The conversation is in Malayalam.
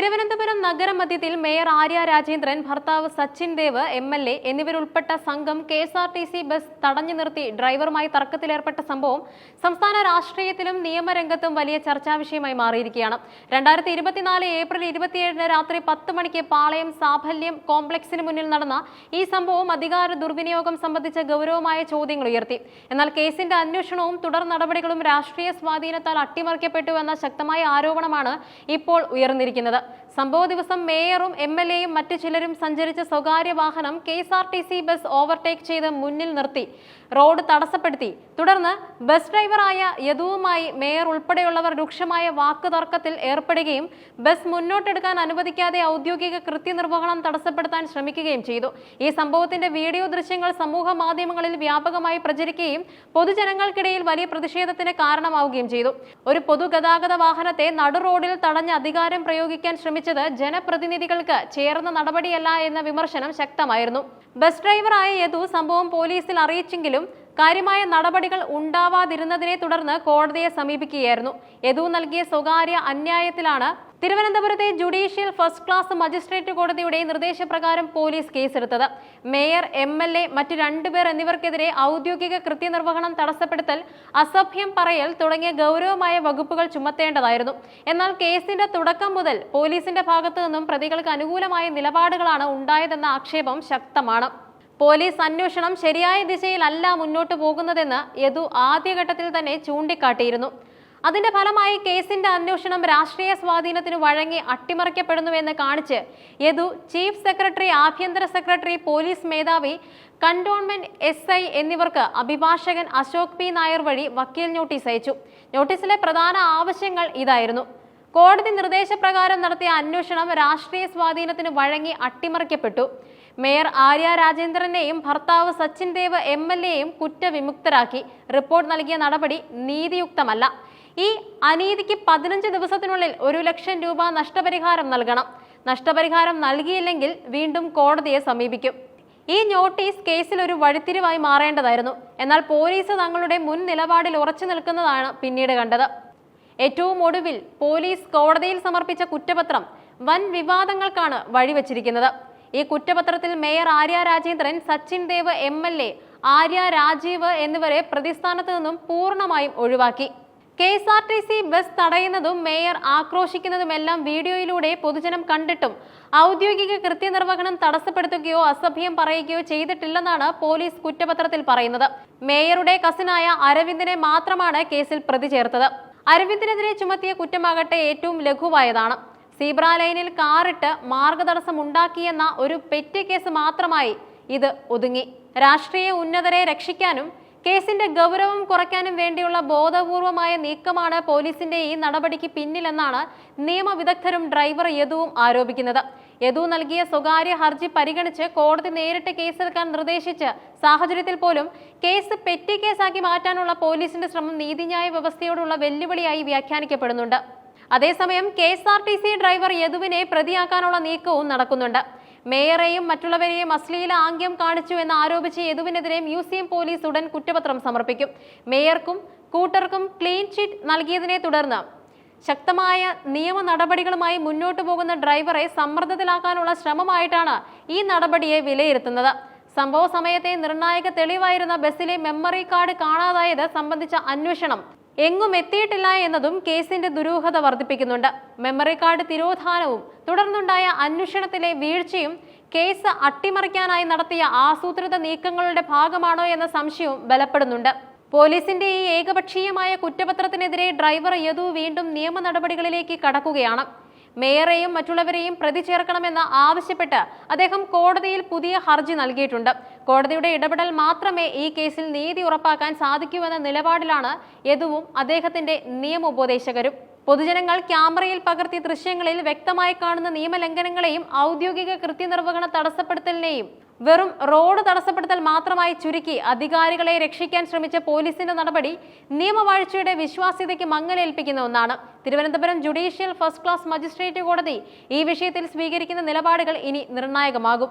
തിരുവനന്തപുരം നഗരമധ്യത്തിൽ മേയർ ആര്യ രാജേന്ദ്രൻ ഭർത്താവ് Sachin Dev M L A എന്നിവരുൾപ്പെട്ട സംഘം K S R T C bus തടഞ്ഞു നിർത്തി ഡ്രൈവറുമായി തർക്കത്തിലേർപ്പെട്ട സംഭവം സംസ്ഥാന രാഷ്ട്രീയത്തിലും നിയമരംഗത്തും വലിയ ചർച്ചാ വിഷയമായി മാറിയിരിക്കുകയാണ്. രണ്ടായിരത്തി ഇരുപത്തിനാല് ഏപ്രിൽ ഇരുപത്തിയേഴിന് രാത്രി പത്ത് മണിക്ക് പാളയം സാഫല്യം കോംപ്ലക്സിന് മുന്നിൽ നടന്ന ഈ സംഭവം അധികാര ദുർവിനിയോഗം സംബന്ധിച്ച ഗൗരവമായ ചോദ്യങ്ങൾ ഉയർത്തി. എന്നാൽ കേസിന്റെ അന്വേഷണവും തുടർ നടപടികളും രാഷ്ട്രീയ സ്വാധീനത്താൽ അട്ടിമറിക്കപ്പെട്ടു എന്ന ശക്തമായ ആരോപണമാണ് ഇപ്പോൾ ഉയർന്നിരിക്കുന്നത്. സംഭവ ദിവസം മേയറും എം എൽ എയും മറ്റു ചിലരും സഞ്ചരിച്ച സ്വകാര്യ വാഹനം K S R T C bus overtake ചെയ്ത് മുന്നിൽ നിർത്തി. റോഡ് തടസ്സപ്പെടുത്തി. തുടർന്ന് ബസ് ഡ്രൈവറായ യദുവുമായി മേയർ ഉൾപ്പെടെയുള്ളവർ രൂക്ഷമായ വാക്കുതർക്കത്തിൽ ഏർപ്പെടുകയും ബസ് മുന്നോട്ടെടുക്കാൻ അനുവദിക്കാതെ ഔദ്യോഗിക കൃത്യനിർവഹണം തടസ്സപ്പെടുത്താൻ ശ്രമിക്കുകയും ചെയ്തു. ഈ സംഭവത്തിന്റെ വീഡിയോ ദൃശ്യങ്ങൾ സമൂഹ മാധ്യമങ്ങളിൽ വ്യാപകമായി പ്രചരിക്കുകയും പൊതുജനങ്ങൾക്കിടയിൽ വലിയ പ്രതിഷേധത്തിന് കാരണമാവുകയും ചെയ്തു. ഒരു പൊതുഗതാഗത വാഹനത്തെ നടു റോഡിൽ തടഞ്ഞ് അധികാരം പ്രയോഗിക്കാൻ ശ്രമിച്ചത് ജനപ്രതിനിധികൾക്ക് ചേർന്ന നടപടിയല്ല എന്ന വിമർശനം ശക്തമായിരുന്നു. ബസ് ഡ്രൈവറായ യദു സംഭവം പോലീസിൽ അറിയിച്ചെങ്കിലും കാര്യമായ നടപടികൾ ഉണ്ടാവാതിരുന്നതിനെ തുടർന്ന് കോടതിയെ സമീപിക്കുകയായിരുന്നു. യദു നൽകിയ സ്വകാര്യ അന്യായത്തിലാണ് തിരുവനന്തപുരത്തെ ജുഡീഷ്യൽ ഫസ്റ്റ് ക്ലാസ് മജിസ്ട്രേറ്റ് കോടതിയുടെ നിർദ്ദേശപ്രകാരം പോലീസ് കേസെടുത്തത്. മേയർ എം എൽ എ മറ്റു രണ്ടുപേർ എന്നിവർക്കെതിരെ ഔദ്യോഗിക കൃത്യനിർവഹണം തടസ്സപ്പെടുത്തൽ അസഭ്യം പറയൽ തുടങ്ങിയ ഗൗരവമായ വകുപ്പുകൾ ചുമത്തേണ്ടതായിരുന്നു. എന്നാൽ കേസിന്റെ തുടക്കം മുതൽ പോലീസിന്റെ ഭാഗത്തു നിന്നും പ്രതികൾക്ക് അനുകൂലമായ നിലപാടുകളാണ് ഉണ്ടായതെന്ന ആക്ഷേപം ശക്തമാണ്. പോലീസ് അന്വേഷണം ശരിയായ ദിശയിലല്ല മുന്നോട്ട് പോകുന്നതെന്ന് യദു ആദ്യഘട്ടത്തിൽ തന്നെ ചൂണ്ടിക്കാട്ടിയിരുന്നു. അതിന്റെ ഫലമായി കേസിന്റെ അന്വേഷണം രാഷ്ട്രീയ സ്വാധീനത്തിന് വഴങ്ങി അട്ടിമറിക്കപ്പെടുന്നുവെന്ന് കാണിച്ച് യദു ചീഫ് സെക്രട്ടറി ആഭ്യന്തര സെക്രട്ടറി പോലീസ് മേധാവി കണ്ടോൺമെന്റ് എസ് ഐ എന്നിവർക്ക് അഭിഭാഷകൻ അശോക് പി നായർ വഴി വക്കീൽ നോട്ടീസ് അയച്ചു. നോട്ടീസിലെ പ്രധാന ആവശ്യങ്ങൾ ഇതായിരുന്നു. കോടതി നിർദ്ദേശപ്രകാരം നടത്തിയ അന്വേഷണം രാഷ്ട്രീയ സ്വാധീനത്തിന് വഴങ്ങി അട്ടിമറിക്കപ്പെട്ടു. മേയർ ആര്യ രാജേന്ദ്രനെയും ഭർത്താവ് സച്ചിൻ ദേവ് എം എൽ എയും കുറ്റവിമുക്തരാക്കി. റിപ്പോർട്ട് നൽകിയ നടപടി നീതിയുക്തമല്ല. ഈ അനീതിക്ക് പതിനഞ്ച് ദിവസത്തിനുള്ളിൽ ഒരു ലക്ഷം രൂപ നഷ്ടപരിഹാരം നൽകണം. നഷ്ടപരിഹാരം നൽകിയില്ലെങ്കിൽ വീണ്ടും കോടതിയെ സമീപിക്കും. ഈ നോട്ടീസ് കേസിൽ ഒരു വഴിത്തിരിവായി മാറേണ്ടതായിരുന്നു. എന്നാൽ പോലീസ് തങ്ങളുടെ മുൻ നിലപാടിൽ ഉറച്ചു നിൽക്കുന്നതാണ് പിന്നീട് കണ്ടത്. ഏറ്റവും ഒടുവിൽ പോലീസ് കോടതിയിൽ സമർപ്പിച്ച കുറ്റപത്രം വൻ വിവാദങ്ങൾക്കാണ് വഴിവെച്ചിരിക്കുന്നത്. ഈ കുറ്റപത്രത്തിൽ മേയർ ആര്യ രാജേന്ദ്രൻ സച്ചിൻ ദേവ് എം ആര്യ രാജീവ് എന്നിവരെ പ്രതിസ്ഥാനത്ത് നിന്നും പൂർണമായും ഒഴിവാക്കി. K S R T C bus തടയുന്നതും mayor ആക്രോശിക്കുന്നതുമെല്ലാം വീഡിയോയിലൂടെ പൊതുജനം കണ്ടിട്ടും ഔദ്യോഗിക കൃത്യനിർവഹണം തടസ്സപ്പെടുത്തുകയോ അസഭ്യം പറയുകയോ ചെയ്തിട്ടില്ലെന്നാണ് പോലീസ് കുറ്റപത്രത്തിൽ പറയുന്നത്. മേയറുടെ കസിനായ അരവിന്ദിനെ മാത്രമാണ് കേസിൽ പ്രതി ചേർത്തത്. അരവിന്ദിനെതിരെ ചുമത്തിയ കുറ്റമാകട്ടെ ഏറ്റവും ലഘുവായതാണ്. സീബ്ര ലൈനിൽ കാറിട്ട് മാർഗതടസ്സം ഉണ്ടാക്കിയെന്ന ഒരു പെറ്റ് കേസ് മാത്രമായി ഇത് ഒതുങ്ങി. രാഷ്ട്രീയ ഉന്നതരെ രക്ഷിക്കാനും കേസിന്റെ ഗൗരവം കുറയ്ക്കാനും വേണ്ടിയുള്ള ബോധപൂർവമായ നീക്കമാണ് പോലീസിന്റെ ഈ നടപടിക്ക് പിന്നിലെന്നാണ് നിയമവിദഗ്ധരും ഡ്രൈവർ യദുവും ആരോപിക്കുന്നത്. യദു നൽകിയ സ്വകാര്യ ഹർജി പരിഗണിച്ച് കോടതി നേരിട്ട് കേസെടുക്കാൻ നിർദ്ദേശിച്ച സാഹചര്യത്തിൽ പോലും കേസ് പെറ്റി കേസാക്കി മാറ്റാനുള്ള പോലീസിന്റെ ശ്രമം നീതിന്യായ വ്യവസ്ഥയോടുള്ള വെല്ലുവിളിയായി വ്യാഖ്യാനിക്കപ്പെടുന്നുണ്ട്. അതേസമയം K S R T C driver യദുവിനെ പ്രതിയാക്കാനുള്ള നീക്കവും നടക്കുന്നുണ്ട്. മേയറെയും മറ്റുള്ളവരെയും അശ്ലീല ആംഗ്യം കാണിച്ചു എന്ന് ആരോപിച്ച് യദുവിനെതിരെ മ്യൂസിയം പോലീസ് ഉടൻ കുറ്റപത്രം സമർപ്പിക്കും. മേയർക്കും കൂട്ടർക്കും ക്ലീൻ ചിറ്റ് നൽകിയതിനെ തുടർന്ന് ശക്തമായ നിയമ നടപടികളുമായി മുന്നോട്ടു പോകുന്ന ഡ്രൈവറെ സമ്മർദ്ദത്തിലാക്കാനുള്ള ശ്രമമായിട്ടാണ് ഈ നടപടിയെ വിലയിരുത്തുന്നത്. സംഭവ സമയത്തെ നിർണായക തെളിവായിരുന്ന ബസ്സിലെ മെമ്മറി കാർഡ് കാണാതായത് സംബന്ധിച്ച അന്വേഷണം എങ്ങും എത്തിയിട്ടില്ല എന്നതും കേസിന്റെ ദുരൂഹത വർദ്ധിപ്പിക്കുന്നുണ്ട്. മെമ്മറി കാർഡ് തിരോധാനവും തുടർന്നുണ്ടായ അന്വേഷണത്തിലെ വീഴ്ചയും കേസ് അട്ടിമറിക്കാനായി നടത്തിയ ആസൂത്രിത നീക്കങ്ങളുടെ ഭാഗമാണോ എന്ന സംശയവും ബലപ്പെടുന്നുണ്ട്. പോലീസിന്റെ ഈ ഏകപക്ഷീയമായ കുറ്റപത്രത്തിനെതിരെ ഡ്രൈവർ യദു വീണ്ടും നിയമ നടപടികളിലേക്ക് കടക്കുകയാണ്. മേയറെയും മറ്റുള്ളവരെയും പ്രതി ചേർക്കണമെന്ന് ആവശ്യപ്പെട്ട് അദ്ദേഹം കോടതിയിൽ പുതിയ ഹർജി നൽകിയിട്ടുണ്ട്. കോടതിയുടെ ഇടപെടൽ മാത്രമേ ഈ കേസിൽ നീതി ഉറപ്പാക്കാൻ സാധിക്കൂവെന്ന നിലപാടിലാണ് യദുവും അദ്ദേഹത്തിന്റെ നിയമോപദേശകരും. പൊതുജനങ്ങൾ ക്യാമറയിൽ പകർത്തിയ ദൃശ്യങ്ങളിൽ വ്യക്തമായി കാണുന്ന നിയമലംഘനങ്ങളെയും ഔദ്യോഗിക കൃത്യനിർവഹണ തടസ്സപ്പെടുത്തലിനെയും വെറും റോഡ് തടസ്സപ്പെടുത്തൽ മാത്രമായി ചുരുക്കി അധികാരികളെ രക്ഷിക്കാൻ ശ്രമിച്ച പോലീസിന്റെ നടപടി നിയമവാഴ്ചയുടെ വിശ്വാസ്യതയ്ക്ക് മങ്ങലേൽപ്പിക്കുന്ന ഒന്നാണ്. Thiruvananthapuram judicial first class magistrate കോടതി ഈ വിഷയത്തിൽ സ്വീകരിക്കുന്ന നിലപാടുകൾ ഇനി നിർണായകമാകും.